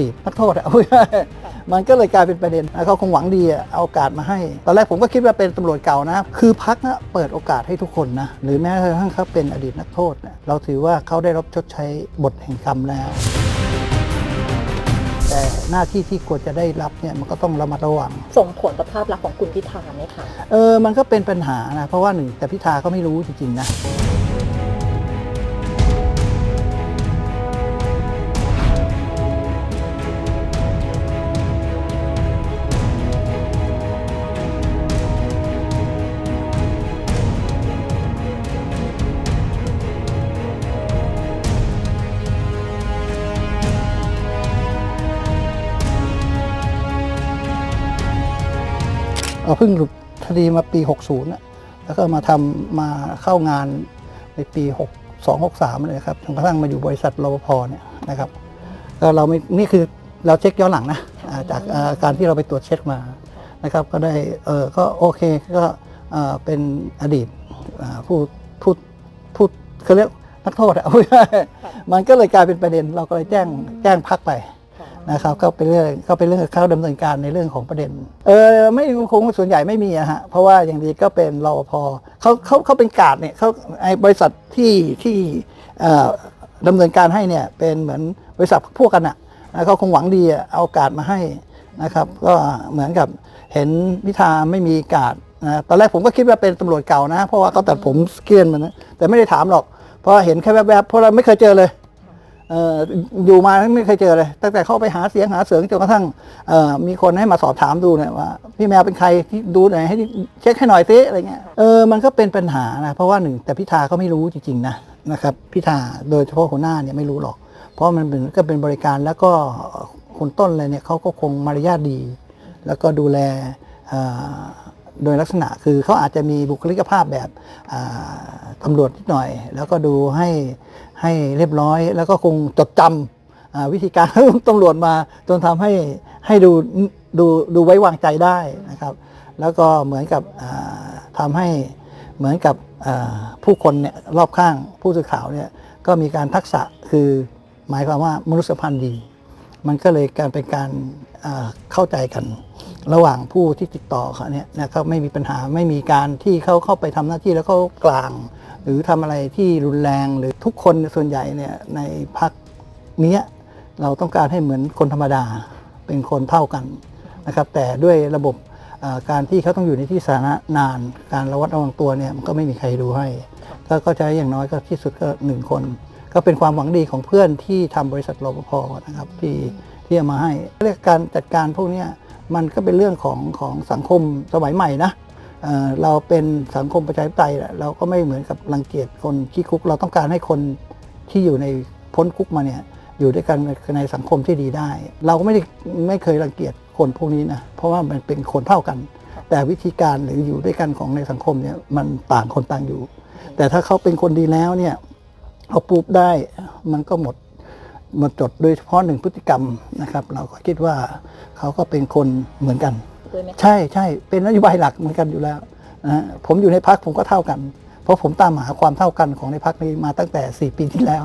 ดีตนักโทษอะพูดง่ายๆมันก็เลยกลายเป็นประเด็นนะเขาคงหวังดีอะเอาโอกาสมาให้ ตอนแรกผมก็คิดว่าเป็นตำรวจเก่านะ คือพักนะเปิดโอกาสให้ทุกคนนะ หรือแม้กระทั่งเขาเป็นอดีตนักโทษนะเราถือว่าเขาได้รับชดใช้บทแห่งกรรมแล้วแต่หน้าที่ที่ควรจะได้รับเนี่ยมันก็ต้องระมัดระวัง ส่งผลต่อภาพลักษณ์ของคุณพิธาไหมคะ เออ มันก็เป็นปัญหานะ เพราะว่าหนึ่งแต่พิธาก็ไม่รู้จริงๆนะ เราเพิ่งหลุดคดีมาปี 60นะแล้วก็มาทำมาเข้างานในปี 6 2 6 3เลยครับจนกระทั่งมาอยู่บริษัทรปภเนี่ยนะครับก็เราไม่นี่คือเราเช็คย้อนหลังนะอ่าจากอ่าการที่เราไปตรวจเช็คมานะครับ ก็ได้เออก็โอเคก็เอ่อเป็นอดีตอ่าผู้ผู้ผู้เขาเรียกนักโทษอะพูดง่ายๆมันก็เลยกลายเป็นประเด็น เราก็เลยแจ้งแจ้งพักไป นะครับก็เป็นเรื่องก็เป็นเรื่องเขาดำเนินการในเรื่องของประเด็น เออไม่คงส่วนใหญ่ไม่มีอะฮะเพราะว่าอย่างดีก็เป็นรอพอเขาเขาเขาเป็นกาดเนี่ยเขาไอ้บริษัทที่ที่ดำเนินการให้เนี่ยเป็นเหมือนบริษัทพวกกันอะนะเขาคงหวังดีเอาการ์ดมาให้นะครับ ก็เหมือนกับเห็นพิธาไม่มีการ์ดนะตอนแรกผมก็คิดว่าเป็นตำรวจเก่านะ เพราะว่าเขาตัดผมเกลียนมันนะแต่ไม่ได้ถามหรอกเพราะเห็นแค่แวบๆเพราะเราไม่เคยเจอเลย อยู่มาไม่เคยเจอเลย ตั้งแต่เข้าไปหาเสียงหาเสียงจนกระทั่งมีคนให้มาสอบถามดูเนี่ยว่า พี่แมวเป็นใครที่ดูหน่อยให้เช็คให้หน่อยซิอะไรเงี้ยเออมันก็เป็นปัญหานะเพราะว่าหนึ่งแต่พิธาก็ไม่รู้จริงๆนะนะครับพิธาโดยเฉพาะหัวหน้าเนี่ยไม่รู้หรอก เพราะมันเป็นก็เป็นบริการแล้วก็คนต้นเลยเนี่ยเขาก็คงมารยาทดี แล้วก็ดูแล โดยลักษณะคือเขาอาจจะมีบุคลิกภาพแบบตำรวจนิดหน่อย แล้วก็ดูให้ให้เรียบร้อย แล้วก็คงจดจำวิธีการของตำรวจมา จนทำให้ให้ดูดูดูไว้วางใจได้นะครับ แล้วก็เหมือนกับทำให้เหมือนกับผู้คนเนี่ยรอบข้างผู้สื่อข่าวเนี่ยก็มีการทักษะคือหมายความว่ามนุษยสัมพันธ์ดี มันก็เลยการเป็นการเข้าใจกัน ระหว่างผู้ที่ติดต่อเขาเนี่ยนะครับไม่มีปัญหาไม่มีการที่เขาเข้าไปทำหน้าที่แล้วเขากลาง หรือทำอะไรที่รุนแรงหรือทุกคนส่วนใหญ่เนี่ยในพักนี้ยเราต้องการให้เหมือนคนธรรมดาเป็นคนเท่ากันนะครับ แต่ด้วยระบบการที่เขาต้องอยู่ในที่สาธารณะนาน การระวัดระวังตัวเนี่ยมันก็ไม่มีใครดูให้ ก็ก็จะอย่างน้อยก็ที่สุดก็หนึ่งคน ก็เป็นความหวังดีของเพื่อนที่ทำบริษัทรปภนะครับที่ ที่เอามาให้เรื่องการจัดการพวกนี้มันก็เป็นเรื่องของของสังคมสมัยใหม่นะเเราเป็นสังคมประชาธิปไตยเราก็ไม่เหมือนกับรังเกียจคนขี้คุก เราต้องการให้คนที่อยู่ในพ้นคุกมาเนี่ยอยู่ด้วยกันในสังคมที่ดีได้ เราก็ไม่ได้ไม่เคยรังเกียจคนพวกนี้นะเพราะว่ามันเป็นคนเท่ากัน แต่วิธีการหรืออยู่ด้วยกันของในสังคมเนี่ยมันต่างคนต่างอยู่ แต่ถ้าเขาเป็นคนดีแล้วเนี่ยเอาปุ๊บได้มันก็หมด มดจดโดยเฉพาะหนึ่งพฤติกรรมนะครับ เราก็คิดว่าเขาก็เป็นคนเหมือนกัน ด้วยไหมคะใช่ใช่เป็นนโยบายหลักเหมือนกันอยู่แล้วนะฮะผมอยู่ในพักผมก็เท่ากัน เพราะผมตามหาความเท่ากันของในพักนี้มาตั้งแต่ 4 ปีที่แล้ว